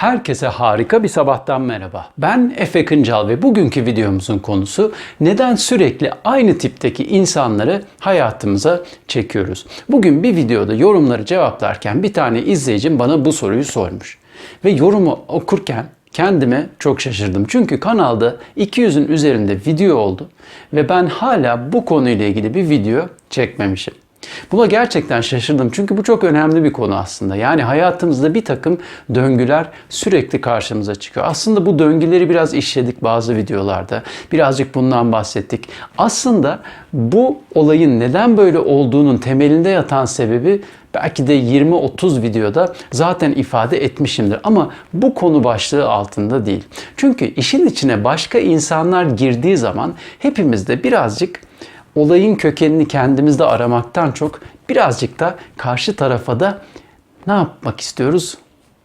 Herkese harika bir sabahtan merhaba. Ben Efe Kıncal ve bugünkü videomuzun konusu neden sürekli aynı tipteki insanları hayatımıza çekiyoruz? Bugün bir videoda yorumları cevaplarken bir tane izleyicim bana bu soruyu sormuş. Ve yorumu okurken kendime çok şaşırdım. Çünkü kanalda 200'ün üzerinde video oldu ve ben hala bu konuyla ilgili bir video çekmemişim. Buna gerçekten şaşırdım çünkü bu çok önemli bir konu aslında. Yani hayatımızda bir takım döngüler sürekli karşımıza çıkıyor. Aslında bu döngüleri biraz işledik bazı videolarda. Birazcık bundan bahsettik. Aslında bu olayın neden böyle olduğunun temelinde yatan sebebi belki de 20-30 videoda zaten ifade etmişimdir. Ama bu konu başlığı altında değil. Çünkü işin içine başka insanlar girdiği zaman hepimizde birazcık olayın kökenini kendimizde aramaktan çok birazcık da karşı tarafa da ne yapmak istiyoruz?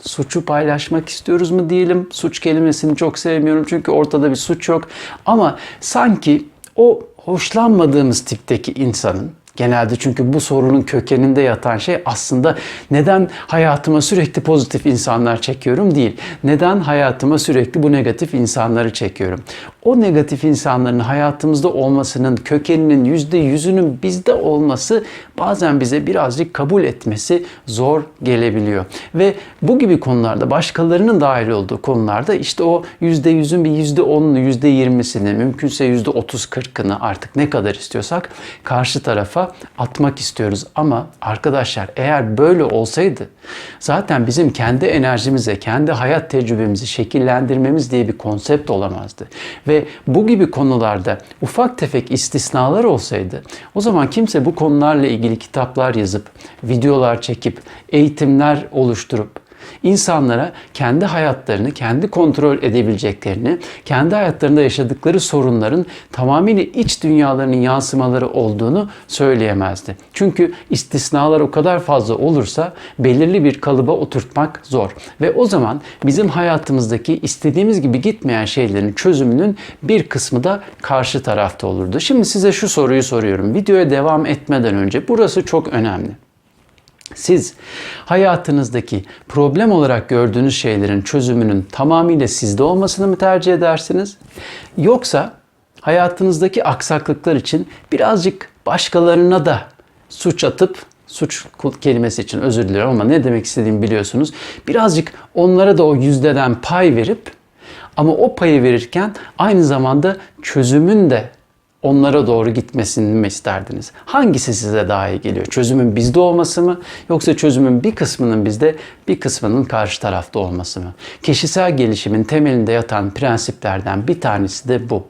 Suçu paylaşmak istiyoruz mu diyelim. Suç kelimesini çok sevmiyorum çünkü ortada bir suç yok. Ama sanki o hoşlanmadığımız tipteki insanın Genelde çünkü bu sorunun kökeninde yatan şey aslında neden hayatıma sürekli pozitif insanlar çekiyorum değil. Neden hayatıma sürekli bu negatif insanları çekiyorum. O negatif insanların hayatımızda olmasının kökeninin yüzde yüzünün bizde olması bazen bize birazcık kabul etmesi zor gelebiliyor. Ve bu gibi konularda başkalarının dahil olduğu konularda işte o yüzde yüzün bir yüzde onunu, yüzde yirmisini, mümkünse yüzde otuz kırkını artık ne kadar istiyorsak karşı tarafa atmak istiyoruz. Ama arkadaşlar eğer böyle olsaydı zaten bizim kendi enerjimize, kendi hayat tecrübemizi şekillendirmemiz diye bir konsept olamazdı. Ve bu gibi konularda ufak tefek istisnalar olsaydı o zaman kimse bu konularla ilgili kitaplar yazıp, videolar çekip, eğitimler oluşturup insanlara kendi hayatlarını, kendi kontrol edebileceklerini, kendi hayatlarında yaşadıkları sorunların tamamıyla iç dünyalarının yansımaları olduğunu söyleyemezdi. Çünkü istisnalar o kadar fazla olursa belirli bir kalıba oturtmak zor. Ve o zaman bizim hayatımızdaki istediğimiz gibi gitmeyen şeylerin çözümünün bir kısmı da karşı tarafta olurdu. Şimdi size şu soruyu soruyorum. Videoya devam etmeden önce burası çok önemli. Siz hayatınızdaki problem olarak gördüğünüz şeylerin çözümünün tamamıyla sizde olmasını mı tercih edersiniz? Yoksa hayatınızdaki aksaklıklar için birazcık başkalarına da suç atıp suç kelimesi için özür dilerim ama ne demek istediğimi biliyorsunuz. Birazcık onlara da o yüzdeden pay verip ama o payı verirken aynı zamanda çözümün de onlara doğru gitmesini mi isterdiniz? Hangisi size daha iyi geliyor? Çözümün bizde olması mı yoksa çözümün bir kısmının bizde bir kısmının karşı tarafta olması mı? Kişisel gelişimin temelinde yatan prensiplerden bir tanesi de bu.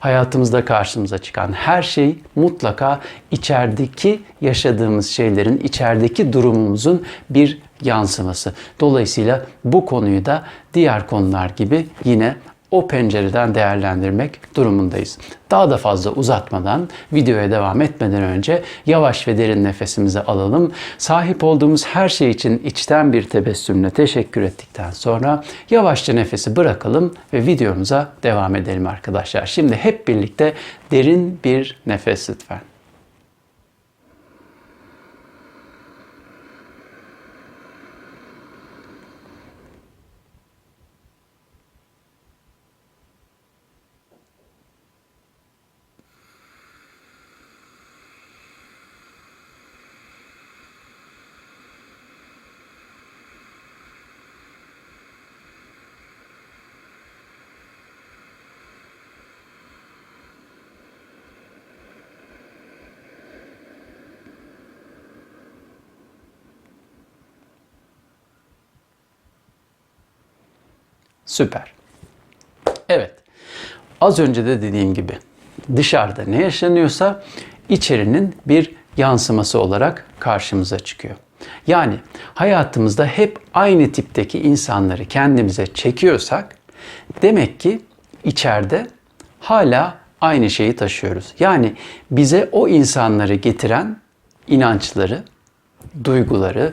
Hayatımızda karşımıza çıkan her şey mutlaka içerideki yaşadığımız şeylerin, içerideki durumumuzun bir yansıması. Dolayısıyla bu konuyu da diğer konular gibi yine o pencereden değerlendirmek durumundayız. Daha da fazla uzatmadan videoya devam etmeden önce yavaş ve derin nefesimizi alalım. Sahip olduğumuz her şey için içten bir tebessümle teşekkür ettikten sonra yavaşça nefesi bırakalım ve videomuza devam edelim arkadaşlar. Şimdi hep birlikte derin bir nefes lütfen. Süper. Evet. Az önce de dediğim gibi dışarıda ne yaşanıyorsa içerinin bir yansıması olarak karşımıza çıkıyor. Yani hayatımızda hep aynı tipteki insanları kendimize çekiyorsak demek ki içeride hala aynı şeyi taşıyoruz. Yani bize o insanları getiren inançları, duyguları,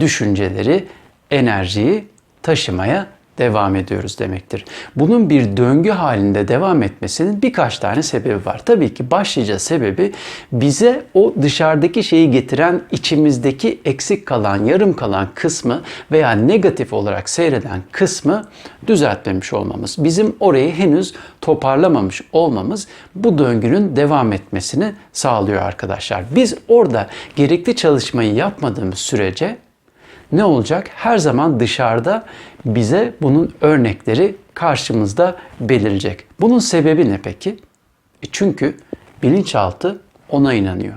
düşünceleri, enerjiyi taşımaya devam ediyoruz demektir. Bunun bir döngü halinde devam etmesinin birkaç tane sebebi var. Tabii ki başlıca sebebi bize o dışarıdaki şeyi getiren içimizdeki eksik kalan, yarım kalan kısmı veya negatif olarak seyreden kısmı düzeltmemiş olmamız. Bizim orayı henüz toparlamamış olmamız bu döngünün devam etmesini sağlıyor arkadaşlar. Biz orada gerekli çalışmayı yapmadığımız sürece ne olacak? Her zaman dışarıda bize bunun örnekleri karşımızda belirecek. Bunun sebebi ne peki? E çünkü bilinçaltı ona inanıyor.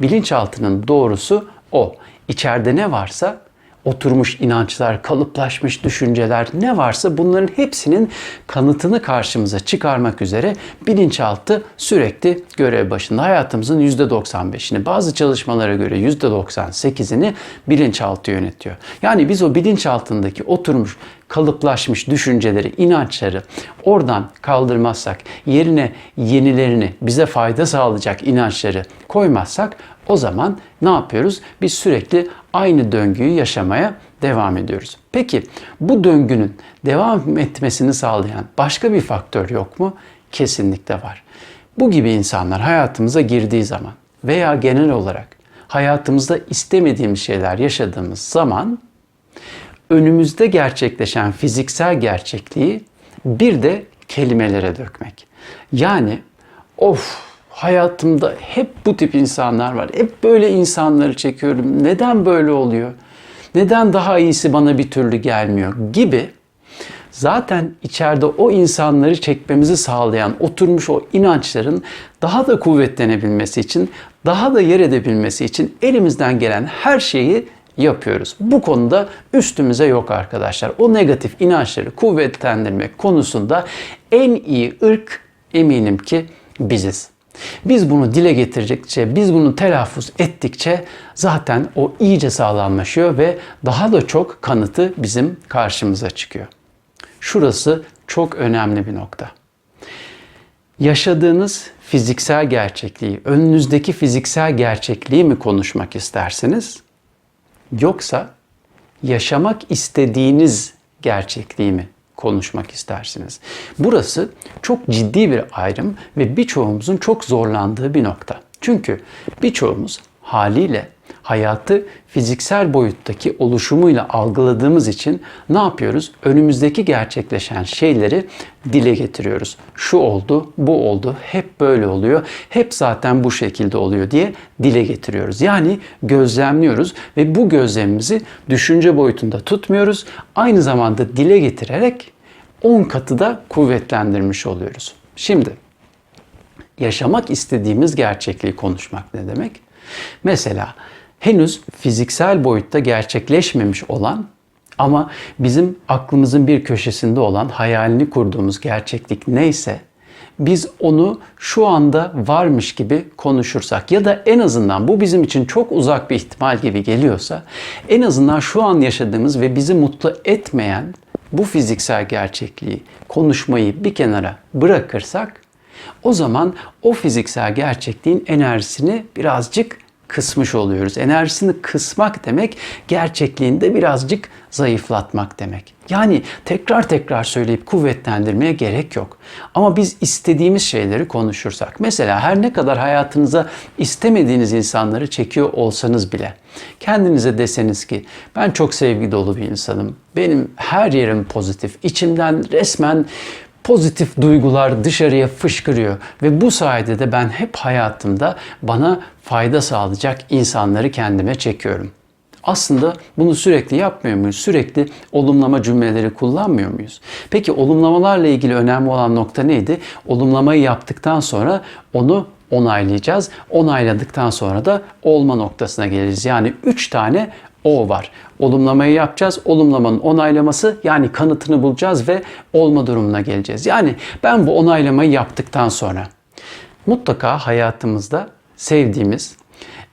Bilinçaltının doğrusu o. İçeride ne varsa oturmuş inançlar, kalıplaşmış düşünceler ne varsa bunların hepsinin kanıtını karşımıza çıkarmak üzere bilinçaltı sürekli görev başında. Hayatımızın %95'ini bazı çalışmalara göre %98'ini bilinçaltı yönetiyor. Yani biz o bilinçaltındaki oturmuş kalıplaşmış düşünceleri, inançları oradan kaldırmazsak, yerine yenilerini, bize fayda sağlayacak inançları koymazsak o zaman ne yapıyoruz? Biz sürekli aynı döngüyü yaşamaya devam ediyoruz. Peki bu döngünün devam etmesini sağlayan başka bir faktör yok mu? Kesinlikle var. Bu gibi insanlar hayatımıza girdiği zaman veya genel olarak hayatımızda istemediğimiz şeyler yaşadığımız zaman önümüzde gerçekleşen fiziksel gerçekliği bir de kelimelere dökmek. Yani of hayatımda hep bu tip insanlar var. Hep böyle insanları çekiyorum. Neden böyle oluyor? Neden daha iyisi bana bir türlü gelmiyor gibi zaten içeride o insanları çekmemizi sağlayan oturmuş o inançların daha da kuvvetlenebilmesi için, daha da yer edebilmesi için elimizden gelen her şeyi yapıyoruz. Bu konuda üstümüze yok arkadaşlar. O negatif inançları kuvvetlendirmek konusunda en iyi ırk eminim ki biziz. Biz bunu dile getirdikçe, biz bunu telaffuz ettikçe zaten o iyice sağlamlaşıyor ve daha da çok kanıtı bizim karşımıza çıkıyor. Şurası çok önemli bir nokta. Yaşadığınız fiziksel gerçekliği, önünüzdeki fiziksel gerçekliği mi konuşmak istersiniz? Yoksa yaşamak istediğiniz gerçekliği mi konuşmak istersiniz? Burası çok ciddi bir ayrım ve birçoğumuzun çok zorlandığı bir nokta. Çünkü birçoğumuz haliyle hayatı fiziksel boyuttaki oluşumuyla algıladığımız için ne yapıyoruz? Önümüzdeki gerçekleşen şeyleri dile getiriyoruz. Şu oldu, bu oldu, hep böyle oluyor, hep zaten bu şekilde oluyor diye dile getiriyoruz. Yani gözlemliyoruz ve bu gözlemimizi düşünce boyutunda tutmuyoruz. Aynı zamanda dile getirerek 10 katı da kuvvetlendirmiş oluyoruz. Şimdi yaşamak istediğimiz gerçekliği konuşmak ne demek? Mesela henüz fiziksel boyutta gerçekleşmemiş olan ama bizim aklımızın bir köşesinde olan hayalini kurduğumuz gerçeklik neyse biz onu şu anda varmış gibi konuşursak ya da en azından bu bizim için çok uzak bir ihtimal gibi geliyorsa en azından şu an yaşadığımız ve bizi mutlu etmeyen bu fiziksel gerçekliği konuşmayı bir kenara bırakırsak o zaman o fiziksel gerçekliğin enerjisini birazcık kısmış oluyoruz. Enerjisini kısmak demek gerçekliğinde birazcık zayıflatmak demek. Yani tekrar tekrar söyleyip kuvvetlendirmeye gerek yok. Ama biz istediğimiz şeyleri konuşursak, mesela her ne kadar hayatınıza istemediğiniz insanları çekiyor olsanız bile kendinize deseniz ki ben çok sevgi dolu bir insanım. Benim her yerim pozitif. İçimden resmen pozitif duygular dışarıya fışkırıyor ve bu sayede de ben hep hayatımda bana fayda sağlayacak insanları kendime çekiyorum. Aslında bunu sürekli yapmıyor muyuz? Sürekli olumlama cümleleri kullanmıyor muyuz? Peki olumlamalarla ilgili önemli olan nokta neydi? Olumlamayı yaptıktan sonra onu onaylayacağız. Onayladıktan sonra da olma noktasına geliriz. Yani 3 tane o var. Olumlamayı yapacağız. Olumlamanın onaylaması yani kanıtını bulacağız ve olma durumuna geleceğiz. Yani ben bu onaylamayı yaptıktan sonra mutlaka hayatımızda sevdiğimiz,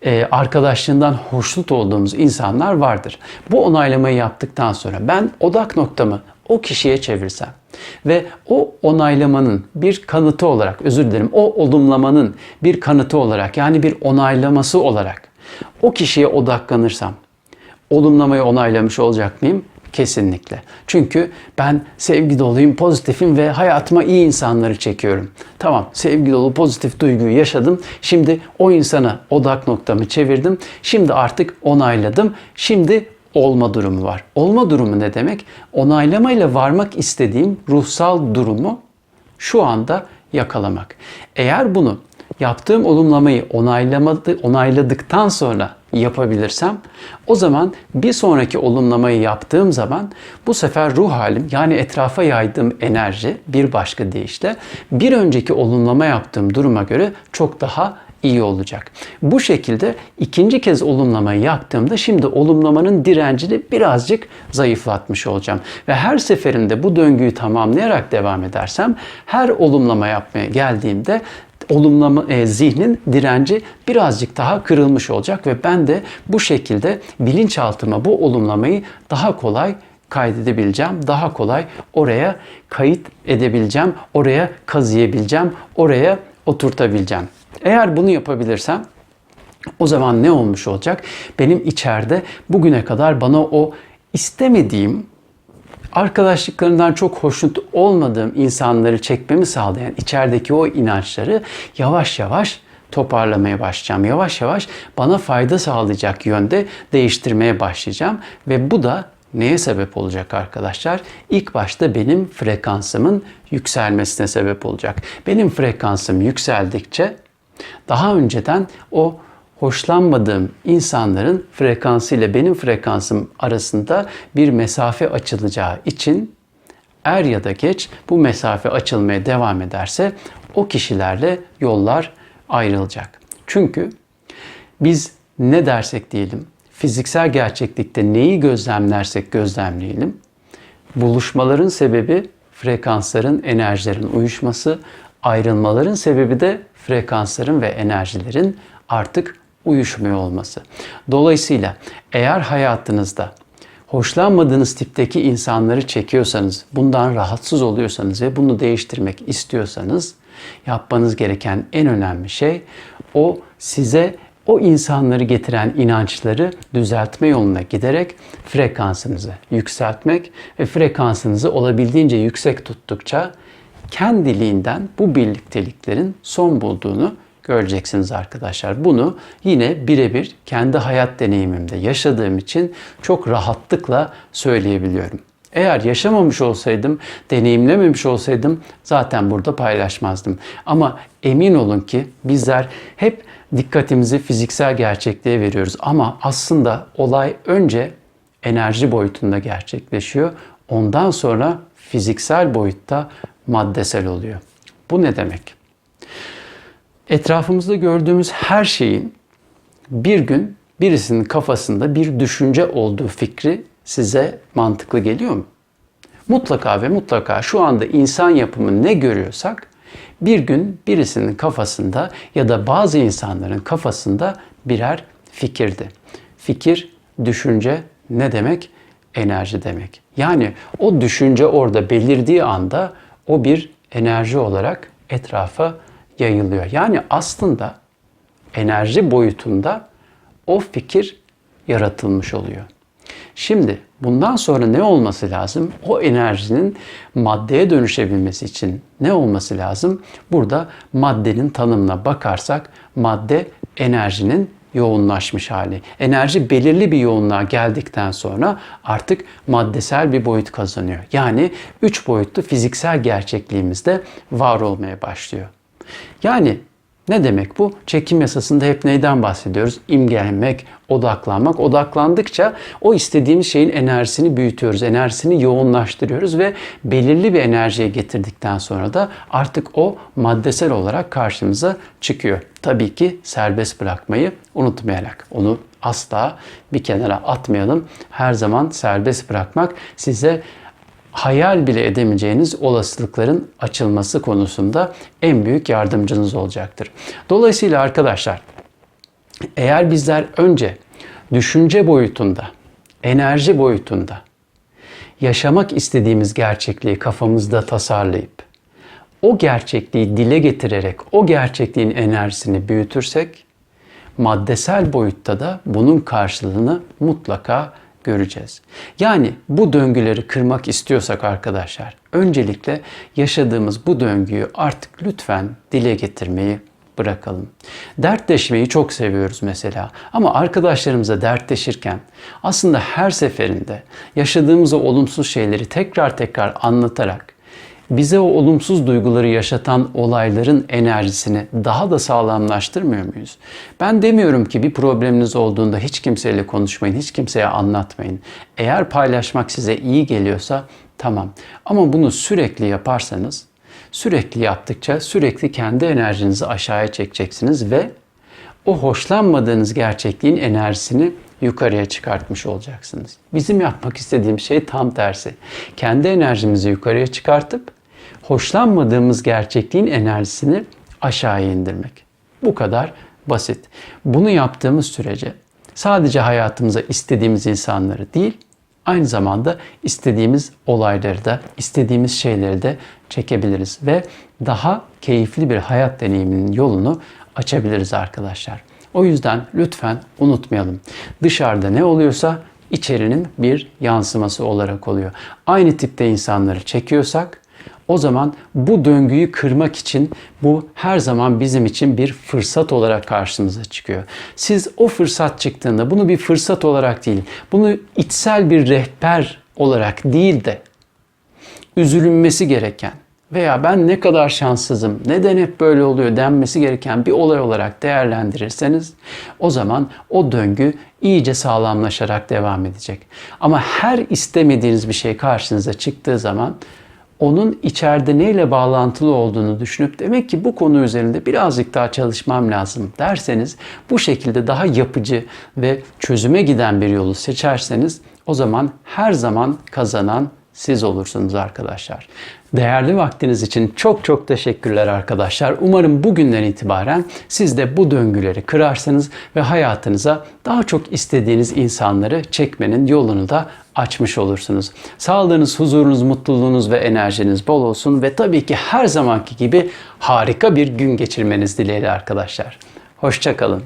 e, arkadaşlığından hoşnut olduğumuz insanlar vardır. Bu onaylamayı yaptıktan sonra ben odak noktamı o kişiye çevirsem ve o onaylamanın bir kanıtı olarak, özür dilerim, o olumlamanın bir kanıtı olarak yani bir onaylaması olarak o kişiye odaklanırsam olumlamayı onaylamış olacak mıyım? Kesinlikle. Çünkü ben sevgi doluyum, pozitifim ve hayatıma iyi insanları çekiyorum. Tamam, sevgi dolu, pozitif duyguyu yaşadım. Şimdi o insana odak noktamı çevirdim. Şimdi artık onayladım. Şimdi olma durumu var. Olma durumu ne demek? Onaylamayla varmak istediğim ruhsal durumu şu anda yakalamak. Eğer bunu yaptığım olumlamayı onaylamadı, onayladıktan sonra yapabilirsem o zaman bir sonraki olumlamayı yaptığım zaman bu sefer ruh halim yani etrafa yaydığım enerji bir başka deyişle bir önceki olumlama yaptığım duruma göre çok daha iyi olacak. Bu şekilde ikinci kez olumlamayı yaptığımda şimdi olumlamanın direncini birazcık zayıflatmış olacağım. Ve her seferinde bu döngüyü tamamlayarak devam edersem her olumlama yapmaya geldiğimde olumlama e, zihnin direnci birazcık daha kırılmış olacak ve ben de bu şekilde bilinçaltıma bu olumlamayı daha kolay kaydedebileceğim. Daha kolay oraya kayıt edebileceğim. Oraya kazıyabileceğim. Oraya oturtabileceğim. Eğer bunu yapabilirsem o zaman ne olmuş olacak? Benim içeride bugüne kadar bana o istemediğim arkadaşlıklarından çok hoşnut olmadığım insanları çekmemi sağlayan içerideki o inançları yavaş yavaş toparlamaya başlayacağım. Yavaş yavaş bana fayda sağlayacak yönde değiştirmeye başlayacağım ve bu da neye sebep olacak arkadaşlar? İlk başta benim frekansımın yükselmesine sebep olacak. Benim frekansım yükseldikçe daha önceden o hoşlanmadığım insanların frekansı ile benim frekansım arasında bir mesafe açılacağı için er ya da geç bu mesafe açılmaya devam ederse o kişilerle yollar ayrılacak. Çünkü biz ne dersek diyelim, fiziksel gerçeklikte neyi gözlemlersek gözlemleyelim, buluşmaların sebebi frekansların, enerjilerin uyuşması, ayrılmaların sebebi de frekansların ve enerjilerin artık uyuşmuyor olması. Dolayısıyla eğer hayatınızda hoşlanmadığınız tipteki insanları çekiyorsanız, bundan rahatsız oluyorsanız ve bunu değiştirmek istiyorsanız yapmanız gereken en önemli şey o size o insanları getiren inançları düzeltme yoluna giderek frekansınızı yükseltmek ve frekansınızı olabildiğince yüksek tuttukça kendiliğinden bu birlikteliklerin son bulduğunu göreceksiniz arkadaşlar. Bunu yine birebir kendi hayat deneyimimde yaşadığım için çok rahatlıkla söyleyebiliyorum. Eğer yaşamamış olsaydım, deneyimlememiş olsaydım zaten burada paylaşmazdım. Ama emin olun ki bizler hep dikkatimizi fiziksel gerçekliğe veriyoruz. Ama aslında olay önce enerji boyutunda gerçekleşiyor. Ondan sonra fiziksel boyutta maddesel oluyor. Bu ne demek? Etrafımızda gördüğümüz her şeyin bir gün birisinin kafasında bir düşünce olduğu fikri size mantıklı geliyor mu? Mutlaka ve mutlaka şu anda insan yapımı ne görüyorsak bir gün birisinin kafasında ya da bazı insanların kafasında birer fikirdi. Fikir, düşünce ne demek? Enerji demek. Yani o düşünce orada belirdiği anda o bir enerji olarak etrafa yayılıyor. Yani aslında enerji boyutunda o fikir yaratılmış oluyor. Şimdi bundan sonra ne olması lazım? O enerjinin maddeye dönüşebilmesi için ne olması lazım? Burada maddenin tanımına bakarsak madde enerjinin yoğunlaşmış hali. Enerji belirli bir yoğunluğa geldikten sonra artık maddesel bir boyut kazanıyor. Yani üç boyutlu fiziksel gerçekliğimizde var olmaya başlıyor. Yani ne demek bu? Çekim yasasında hep neyden bahsediyoruz? İmgelenmek, odaklanmak. Odaklandıkça o istediğimiz şeyin enerjisini büyütüyoruz, enerjisini yoğunlaştırıyoruz ve belirli bir enerjiye getirdikten sonra da artık o maddesel olarak karşımıza çıkıyor. Tabii ki serbest bırakmayı unutmayarak. Onu asla bir kenara atmayalım. Her zaman serbest bırakmak size hayal bile edemeyeceğiniz olasılıkların açılması konusunda en büyük yardımcınız olacaktır. Dolayısıyla arkadaşlar eğer bizler önce düşünce boyutunda, enerji boyutunda yaşamak istediğimiz gerçekliği kafamızda tasarlayıp o gerçekliği dile getirerek o gerçekliğin enerjisini büyütürsek maddesel boyutta da bunun karşılığını mutlaka göreceğiz. Yani bu döngüleri kırmak istiyorsak arkadaşlar, öncelikle yaşadığımız bu döngüyü artık lütfen dile getirmeyi bırakalım. Dertleşmeyi çok seviyoruz mesela ama arkadaşlarımıza dertleşirken aslında her seferinde yaşadığımız o olumsuz şeyleri tekrar tekrar anlatarak bize o olumsuz duyguları yaşatan olayların enerjisini daha da sağlamlaştırmıyor muyuz? Ben demiyorum ki bir probleminiz olduğunda hiç kimseyle konuşmayın, hiç kimseye anlatmayın. Eğer paylaşmak size iyi geliyorsa tamam. Ama bunu sürekli yaparsanız, sürekli yaptıkça sürekli kendi enerjinizi aşağıya çekeceksiniz ve o hoşlanmadığınız gerçekliğin enerjisini yukarıya çıkartmış olacaksınız. Bizim yapmak istediğim şey tam tersi. Kendi enerjimizi yukarıya çıkartıp hoşlanmadığımız gerçekliğin enerjisini aşağıya indirmek. Bu kadar basit. Bunu yaptığımız sürece sadece hayatımıza istediğimiz insanları değil, aynı zamanda istediğimiz olayları da, istediğimiz şeyleri de çekebiliriz ve daha keyifli bir hayat deneyiminin yolunu açabiliriz arkadaşlar. O yüzden lütfen unutmayalım. Dışarıda ne oluyorsa içerinin bir yansıması olarak oluyor. Aynı tipte insanları çekiyorsak o zaman bu döngüyü kırmak için bu her zaman bizim için bir fırsat olarak karşımıza çıkıyor. Siz o fırsat çıktığında bunu bir fırsat olarak değil, bunu içsel bir rehber olarak değil de üzülünmesi gereken veya ben ne kadar şanssızım, neden hep böyle oluyor denmesi gereken bir olay olarak değerlendirirseniz o zaman o döngü iyice sağlamlaşarak devam edecek. Ama her istemediğiniz bir şey karşınıza çıktığı zaman onun içeride neyle bağlantılı olduğunu düşünüp demek ki bu konu üzerinde birazcık daha çalışmam lazım derseniz bu şekilde daha yapıcı ve çözüme giden bir yolu seçerseniz o zaman her zaman kazanan siz olursunuz arkadaşlar. Değerli vaktiniz için çok çok teşekkürler arkadaşlar. Umarım bugünden itibaren siz de bu döngüleri kırarsınız ve hayatınıza daha çok istediğiniz insanları çekmenin yolunu da açmış olursunuz. Sağlığınız, huzurunuz, mutluluğunuz ve enerjiniz bol olsun ve tabii ki her zamanki gibi harika bir gün geçirmeniz dileğiyle arkadaşlar. Hoşçakalın.